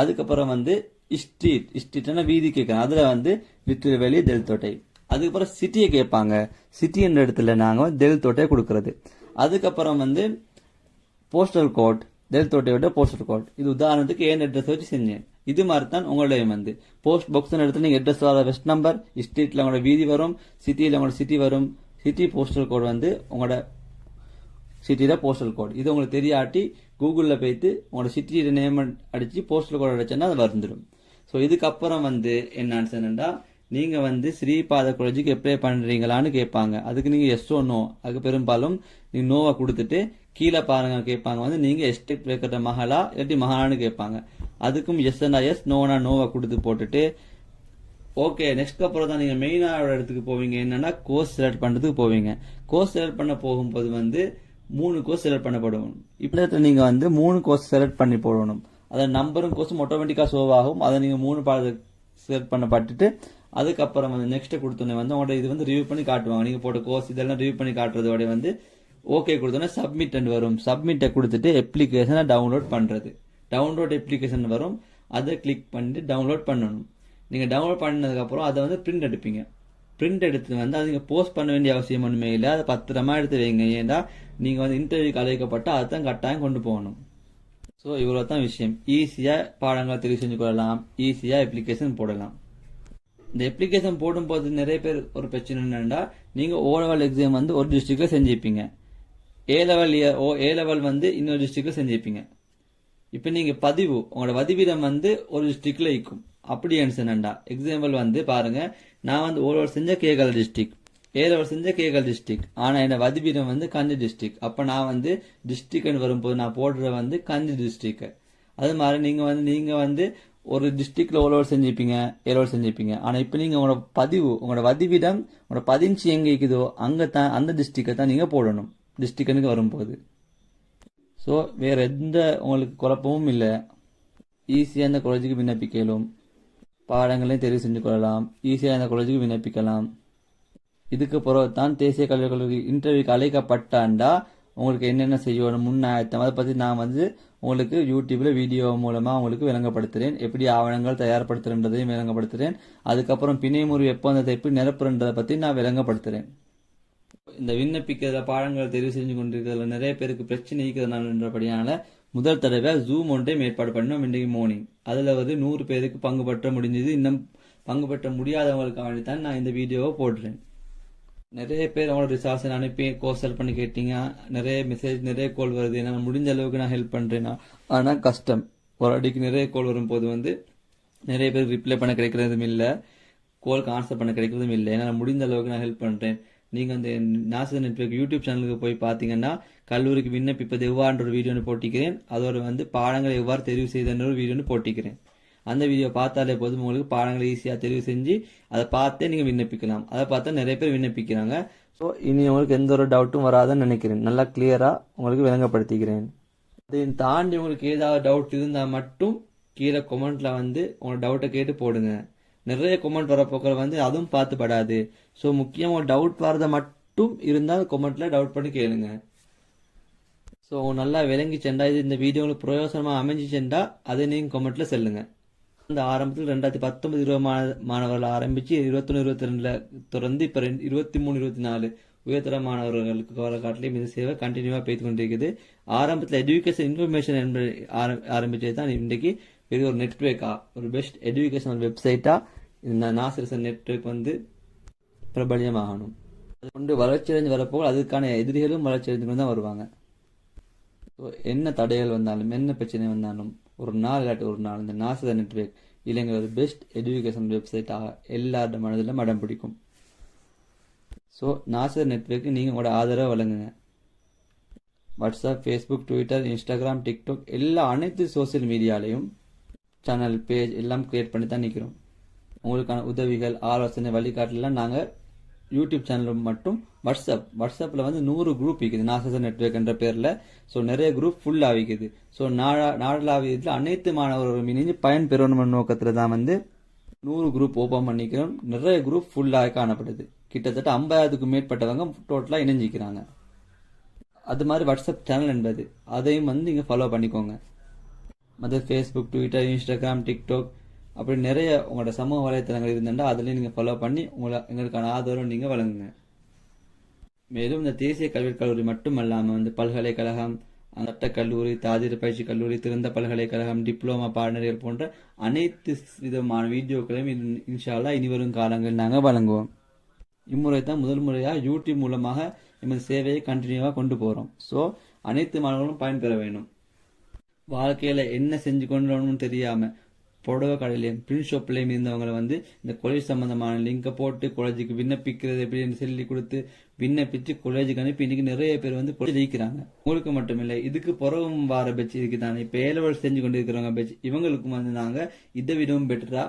அதுக்கப்புறம் வந்து ஸ்ட்ரீட் ஸ்ட்ரீட்னா வீதி கேட்கறேன் அதில் வந்து லிட்டில் வெளி தெல்தோட்டை. அதுக்கப்புறம் சிட்டியை கேட்பாங்க. சிட்டி என்ற இடத்துல நாங்கள் தெல் தோட்டையை கொடுக்கறது. அதுக்கப்புறம் வந்து போஸ்டல் கோட் தெல் தோட்டையோட போஸ்டல் கோட் இது உதாரணத்துக்கு ஏன் அட்ரஸ் வச்சு செஞ்சேன். இது மாதிரி தான் உங்களுடைய வந்து போஸ்ட் பாக்ஸ்னு இடத்துல நீங்கள் அட்ரஸ் வர வெஸ்ட் நம்பர் ஸ்ட்ரீட்டில் உங்களோட வீதி வரும் சிட்டியில் உங்களோட சிட்டி வரும். சிட்டி போஸ்டல் கோட் வந்து உங்களோட சிட்டியில போஸ்டல் கோட் இது உங்களுக்கு தெரியாட்டி கூகுளில் போயிட்டு உங்களோட சிட்டியோட நேம் அடித்து போஸ்டல் கோட் அடிச்சோன்னா அது வந்துடும் ஸோ இதுக்கப்புறம் வந்து என்ன சொன்னா நீங்கள் வந்து ஸ்ரீபாத காலேஜுக்கு அப்ளை பண்ணுறீங்களான்னு கேட்பாங்க. அதுக்கு நீங்கள் எஸ் ஓ நோ அதுக்கு பெரும்பாலும் நீங்கள் நோவை கொடுத்துட்டு கீழே பாருங்க கேட்பாங்க. வந்து நீங்கள் எஸ்டேட் வைக்கிற மகளா இல்லாட்டி மகாலான்னு கேட்பாங்க. அதுக்கும் எஸ் எஸ் நோனா நோவை கொடுத்து போட்டுட்டு ஓகே நெக்ஸ்ட் அப்புறம் தான் நீங்கள் மெயினாக இடத்துக்கு போவீங்க. என்னென்னா கோர்ஸ் செலக்ட் பண்ணுறதுக்கு போவீங்க. கோர்ஸ் செலக்ட் பண்ண போகும்போது வந்து மூணு கோர்ஸ் செலக்ட் பண்ணப்படும் இப்போ இடத்துல வந்து மூணு கோர்ஸ் செலக்ட் பண்ணி போடணும். அதன் நம்பரும் கோர்ஸும் ஆட்டோமேட்டிக்காக ஷோவ் ஆகும். அதை நீங்கள் மூணு பாடத்தை செலக்ட் பண்ணப்பட்டுட்டு அதுக்கப்புறம் வந்து நெக்ஸ்ட்டு கொடுத்தோன்னே வந்து உங்களோட இது வந்து ரிவ்யூ பண்ணி காட்டுவாங்க. நீங்கள் போட்ட கோர்ஸ் இதெல்லாம் ரிவ்யூ பண்ணி காட்டுறதோட வந்து ஓகே கொடுத்தோன்னே சப்மிட் வரும். சப்மிட்டை கொடுத்துட்டு அப்ளிகேஷனை டவுன்லோட் பண்ணுறது டவுன்லோட் அப்ளிகேஷன் வரும். அதை கிளிக் பண்ணிட்டு டவுன்லோட் பண்ணணும். நீங்கள் டவுன்லோட் பண்ணதுக்கப்புறம் அதை வந்து பிரிண்ட் எடுப்பீங்க. பிரிண்ட் எடுத்து வந்து அதை நீங்கள் போஸ்ட் பண்ண வேண்டிய அவசியம் ஒன்றுமே இல்லை. அதை பத்திரமா எடுத்து வைங்க. ஏன்னா நீங்கள் வந்து இன்டர்வியூக்கு அழைக்கப்பட்டால் அதுதான் கட்டாயம் கொண்டு போகணும். ஸோ இவ்வளோ தான் விஷயம். ஈஸியாக பாடங்களை தெரிவு செஞ்சு கொள்ளலாம். ஈஸியாக அப்ளிகேஷன் போடலாம். இந்த அப்ளிகேஷன் போடும்போது நிறைய பேர் ஒரு பிரச்சனை என்னென்னா நீங்கள் ஓ லெவல் எக்ஸாம் வந்து ஒரு டிஸ்ட்ரிக்டில் செஞ்சுப்பீங்க ஏ லெவல் ஓ ஏ லெவல் வந்து இன்னொரு டிஸ்ட்ரிக்டில் செஞ்சுப்பீங்க இப்போ நீங்கள் பதிவு உங்களோட பதிவீதம் வந்து ஒரு டிஸ்ட்ரிக்டில் இருக்கும். அப்படி என்னண்டா? எக்ஸாம்பிள் வந்து பாருங்கள் நான் வந்து ஒரு வருஷம் செஞ்ச கேகல் டிஸ்ட்ரிக்ட் ஏழு வருஷம் செஞ்ச கேகல் டிஸ்ட்ரிக்ட் ஆனால் என்ன வதிபீடம் வந்து கஞ்சி டிஸ்ட்ரிக்ட் அப்போ நான் வந்து டிஸ்ட்ரிக்ட்னு வரும்போது நான் போடுற வந்து கஞ்சி டிஸ்ட்ரிக்ட் அது மாதிரி நீங்கள் வந்து நீங்கள் வந்து ஒரு டிஸ்ட்ரிக்டில் ஒரு லெவல் செஞ்சுப்பீங்க ஏழு வருஷம் செஞ்சுப்பீங்க ஆனால் இப்போ நீங்கள் உங்களோட பதிவு உங்களோட வதிவிடம் உங்களோட பதிஞ்சு எங்கே இருக்குதோ அங்கே தான் அந்த டிஸ்ட்ரிக்டை தான் நீங்கள் போடணும். டிஸ்ட்ரிக்னுக்கு வரும்போது. ஸோ வேறு எந்த உங்களுக்கு குழப்பமும் இல்லை. ஈஸியாக அந்த காலேஜுக்கு விண்ணப்பிக்கலும். பாடங்களையும் தெரிவு செஞ்சு கொள்ளலாம். ஈஸியாக இந்த காலேஜுக்கு விண்ணப்பிக்கலாம். இதுக்கு பிறகு தான் தேசிய கல்விக் கல்லூரி இன்டர்வியூக்கு அழைக்கப்பட்டாண்டா? உங்களுக்கு என்னென்ன செய்யணும்? முன்னாயத்தம் அதை பற்றி நான் வந்து உங்களுக்கு யூடியூப்ல வீடியோ மூலமாக உங்களுக்கு விளங்கப்படுத்துகிறேன் எப்படி ஆவணங்கள் தயார்படுத்துறன்றதையும் விளங்கப்படுத்துகிறேன் அதுக்கப்புறம் பிணைமுறி எப்போந்தத்தை எப்படி நிரப்புறன்றதை பற்றி நான் விளங்கப்படுத்துகிறேன் இந்த விண்ணப்பிக்கிற பாடங்கள் தெரிவு செஞ்சு கொண்டிருக்கிறதுல நிறைய பேருக்கு பிரச்சனை இருக்கிறதுனாலன்றபடியால முதல் தடவை ஜூம் ஒன்றையும் ஏற்பாடு பண்ணோம் இன்றைக்கு மார்னிங் அதில் வந்து நூறு பேருக்கு பங்கு பெற்ற முடிஞ்சது. இன்னும் பங்கு பெற்ற முடியாதவங்களுக்காக வேண்டி தான் நான் இந்த வீடியோவை போடுறேன். நிறைய பேர் அவங்களோட ரிசார்ட்ஸ் அனுப்பி கோசல் ஹெல்ப் பண்ணி கேட்டீங்க. நிறைய மெசேஜ் நிறைய கோல் வருது. என்னால் முடிஞ்ச அளவுக்கு நான் ஹெல்ப் பண்ணுறேன்னா ஆனால் கஷ்டம். ஒரு அடிக்கு நிறைய கோல் வரும்போது வந்து நிறைய பேர் ரிப்ளை பண்ண கிடைக்கிறதும் இல்லை. கோலுக்கு ஆன்சர் பண்ண கிடைக்கிறதும் இல்லை. என்னால் முடிந்த அளவுக்கு நான் ஹெல்ப் பண்ணுறேன் நீங்கள் அந்த நாசர் நெட்வொர்க் யூடியூப் சேனலுக்கு போய் பார்த்தீங்கன்னா கல்லூரிக்கு விண்ணப்பிப்பது எவ்வாறுன்ற ஒரு வீடியோன்னு போட்டிக்கிறேன். அதோட வந்து பாடங்களை எவ்வாறு தெரிவு செய்தன்ற ஒரு வீடியோன்னு போட்டிக்கிறேன். அந்த வீடியோ பார்த்தாலே போதும். உங்களுக்கு பாடங்களை ஈஸியாக தெரிவு செஞ்சு அதை பார்த்தே நீங்கள் விண்ணப்பிக்கலாம். அதை பார்த்தா நிறைய பேர் விண்ணப்பிக்கிறாங்க. ஸோ இனி உங்களுக்கு எந்த ஒரு டவுட்டும் வராதுன்னு நினைக்கிறேன். நல்லா கிளியராக உங்களுக்கு விளங்கப்படுத்திக்கிறேன். அதையும் தாண்டி உங்களுக்கு ஏதாவது டவுட் இருந்தால் மட்டும் கீழே கொமெண்ட்டில் வந்து உங்களோட டவுட்டை கேட்டு போடுங்க. நிறைய கொமெண்ட் வர வந்து அதுவும் பார்த்து படாது ஸோ முக்கியம் டவுட் வரத மட்டும் இருந்தால் கொமெண்ட்டில் டவுட் பண்ணி கேளுங்க. ஸோ நல்லா விளங்கிச்சேன்டா. இது இந்த வீடியோ உங்களுக்கு பிரயோசனமாக அமைஞ்சு அதை நீங்கள் கமெண்ட்டில் சொல்லுங்க. இந்த ஆரம்பத்தில் ரெண்டாயிரத்தி பத்தொன்பது இருபது மாண- மாணவர்கள் ஆரம்பித்து இருபத்தொன்று இருபத்தி ரெண்டில் தொடர்ந்து இப்போ ரெண்டு இருபத்தி மூணு இருபத்தி நாலு உயர்தர மாணவர்களுக்கு காலகட்டத்திலையும் இந்த சேவை கண்டினியூவாக பெய்து கொண்டிருக்குது. ஆரம்பத்தில் எஜுகேஷன் இன்ஃபர்மேஷன் என்பது ஆரம்பித்தது ஆரம்பிச்சது தான் இன்றைக்கு பெரிய ஒரு நெட்ஒர்க்காக ஒரு பெஸ்ட் எஜுகேஷனல் வெப்சைட்டாக இந்த நாசரிசன் நெட்ஒர்க் வந்து பிரபலியமாகணும். அது கொண்டு வளர்ச்சியடைஞ்சு வரப்போ அதுக்கான எதிரிகளும் வளர்ச்சியடைந்து தான் வருவாங்க. ஸோ என்ன தடைகள் வந்தாலும் என்ன பிரச்சனை வந்தாலும் ஒரு நாள் இல்லாட்டி ஒரு நாள் இந்த நாசத நெட்ஒர்க் இல்லைங்கிற ஒரு பெஸ்ட் எஜுகேஷன் வெப்சைட்டாக எல்லாரோட மனதிலும் இடம் பிடிக்கும். ஸோ நாசத நெட்வொர்க்கு நீங்கள் உங்களோட ஆதரவை வழங்குங்க. WhatsApp Facebook Twitter Instagram TikTok எல்லா அனைத்து சோஷியல் மீடியாலையும் சேனல் பேஜ் எல்லாம் க்ரியேட் பண்ணி தான் நிற்கிறோம் உங்களுக்கான உதவிகள் ஆலோசனை வழிகாட்டலாம் நாங்கள் யூடியூப் சேனல் மட்டும் வாட்ஸ்அப் வாட்ஸ்அப்பில் வந்து நூறு குரூப் இருக்குது நாசச நெட்ஒர்க் என்ற பேரில். ஸோ நிறைய குரூப் ஃபுல்லாக இருக்குது ஸோ நாடா நாடளாவியத்தில் அனைத்து மாணவர்களும் இணைஞ்சு பயன்பெறணும் நோக்கத்தில் தான் வந்து நூறு குரூப் ஓப்பன் பண்ணிக்கிறோம். நிறைய குரூப் ஃபுல்லாக காணப்படுது. கிட்டத்தட்ட ஐம்பதாயிரத்துக்கும் மேற்பட்டவங்க டோட்டலாக இணைஞ்சிக்கிறாங்க. அது மாதிரி வாட்ஸ்அப் சேனல் என்பது. அதையும் வந்து நீங்கள் ஃபாலோ பண்ணிக்கோங்க. மற்ற ஃபேஸ்புக் ட்விட்டர் இன்ஸ்டாகிராம் டிக்டாக் அப்படி நிறைய உங்களோட சமூக வலைத்தளங்கள் இருந்தால் அதுலேயும் நீங்கள் ஃபாலோ பண்ணி உங்களை எங்களுக்கான ஆதரவு நீங்கள் வழங்குங்க. மேலும் இந்த தேசிய கல்விக் கல்லூரி மட்டுமல்லாமல் வந்து பல்கலைக்கழகம் சட்ட கல்லூரி தாதிர பயிற்சி கல்லூரி திறந்த பல்கலைக்கழகம் டிப்ளமா பாடநெறிகள் போன்ற அனைத்து விதமான வீடியோக்களையும் இன்ஷால்லா இனிவரும் காலங்களில் நாங்கள் வழங்குவோம். இம்முறை தான் முதல் முறையாக யூடியூப் மூலமாக எமது சேவையை கண்டினியூவாக கொண்டு போகிறோம் ஸோ அனைத்து மாணவர்களும் பயன்பெற வேண்டும். வாழ்க்கையில் என்ன செஞ்சு கொள்ளணும்னு தெரியாமல் புடவை கடையிலையும் பிரிண்ட் ஷாப்லையும் இருந்தவங்களை வந்து இந்த காலேஜ் சம்பந்தமான லிங்கை போட்டு காலேஜுக்கு விண்ணப்பிக்கிறது எப்படின்னு சொல்லி கொடுத்து விண்ணப்பிச்சு காலேஜுக்கு அனுப்பி இன்னைக்கு நிறைய பேர் வந்து கொலை ஜெயிக்கிறாங்க. உங்களுக்கு மட்டும் இல்லை இதுக்கு புறவும் வார பெட்சிக்கு தானே. இப்போ ஏலவல் செஞ்சு கொண்டு இருக்கிறவங்க பெட்ச் இவங்களுக்கும் வந்து நாங்கள் இதை விடவும் பெட்டரா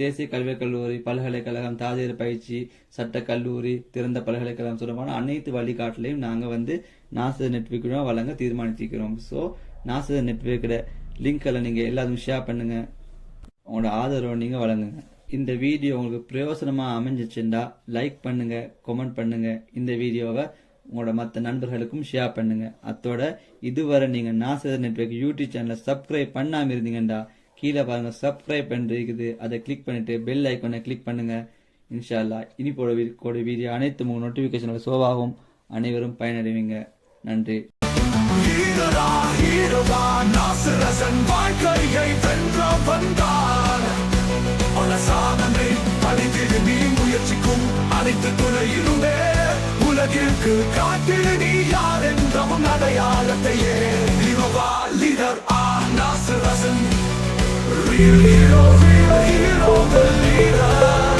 தேசிய கல்விக் கல்லூரி பல்கலைக்கழகம் தாதியர் பயிற்சி சட்ட கல்லூரி திறந்த பல்கலைக்கழகம் சொல்லமான அனைத்து வழிகாட்டிலையும் நாங்கள் வந்து நாசத நெட்வொர்க் வழங்க தீர்மானிச்சிருக்கிறோம். ஸோ நாசத நாச லிங்க் எல்லாம் நீங்கள் எல்லாத்துக்கும் ஷேர் பண்ணுங்கள் உங்களோட ஆதரவை நீங்கள் வழங்குங்க. இந்த வீடியோ உங்களுக்கு பிரயோசனமாக அமைஞ்சிச்சுண்டா லைக் பண்ணுங்க கமெண்ட் பண்ணுங்க. இந்த வீடியோவை உங்களோட மற்ற நண்பர்களுக்கும் ஷேர் பண்ணுங்க. அத்தோட இதுவரை நீங்கள் நாசர் நெட்வொர்க் யூடியூப் சேனலை சப்ஸ்கிரைப் பண்ணாமல் இருந்தீங்கண்டா கீழே பாருங்க சப்ஸ்கிரைப் பண்ணிருக்குது அதை கிளிக் பண்ணிட்டு பெல் ஐக்கோனை கிளிக் பண்ணுங்க. இன்ஷா அல்லாஹ் இனி போட கூட வீடியோ அனைத்து உங்கள் நோட்டிஃபிகேஷனில் சோவாகும் அனைவரும் பயனடைவீங்க. நன்றி. வாழ்க்கையை வென்ற வந்த பல சாதனை பணிந்திடு நீ முயற்சிக்கும் அனைத்து துறையிலுமே. உலகிற்கு காட்டிடு நீ யார் என்றவும் அடையாளத்தையே. ஹீரோவா லீடர் ஆ நாசரசன். Real hero, real hero, the leader.